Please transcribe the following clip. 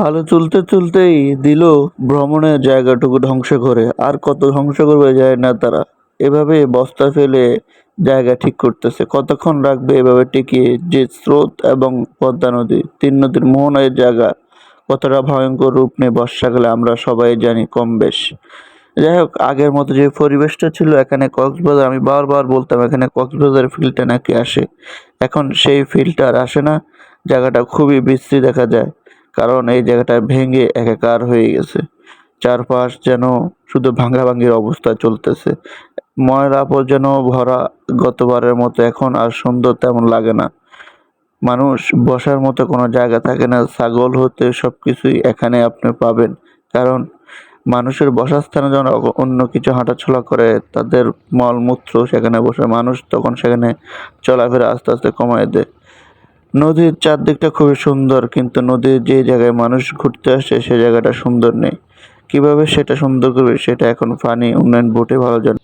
ভালো চলতে চলতেই দিল ভ্রমণের জায়গাটুকু ধ্বংস করে। আর কত ধ্বংস করবে যায় না তারা। এভাবে বস্তা ফেলে জায়গা ঠিক করতেছে। কতক্ষণ রাখবে এভাবে টিকিয়ে যে স্রোত এবং পদ্মা নদী? তিন নদীর মোহনের জায়গা কতটা ভয়ঙ্কর রূপ নেয় বর্ষাকালে আমরা সবাই জানি কম বেশ। যাই হোক, আগের মতো যে পরিবেশটা ছিল এখানে কক্সবাজার, আমি বারবার বলতাম এখানে কক্সবাজার ফিলটা নাকি আসে। এখন সেই ফিলটা আর আসে না। জায়গাটা খুবই বিশ্রী দেখা যায়। কারণ এই জায়গাটা ভেঙে একাকার হয়ে গেছে। চারপাশ যেন শুধু ভাঙাভাঙির অবস্থা চলতেছে। ময়লা আবর্জনা ভরা গতবারের মতো এখন আর সুন্দর তেমন লাগে না। মানুষ বসার মতো কোনো জায়গা থাকে না, ছাগল হতে সব কিছুই এখানে আপনি পাবেন। কারণ মানুষের বসার স্থানে যখন অন্য কিছু হাঁটাচলা করে, তাদের মলমূত্র সেখানে বসে, মানুষ তখন সেখানে চলাফেরা আস্তে আস্তে কমায় দেয়। নদীর চারদিকটা খুবই সুন্দর, কিন্তু নদীর যে জায়গায় মানুষ ঘুরতে আসে, সে জায়গাটা সুন্দর নেই। কীভাবে সেটা সুন্দর করবে, সেটা এখন পানি উন্নয়ন বোর্ডে ভালো জানে।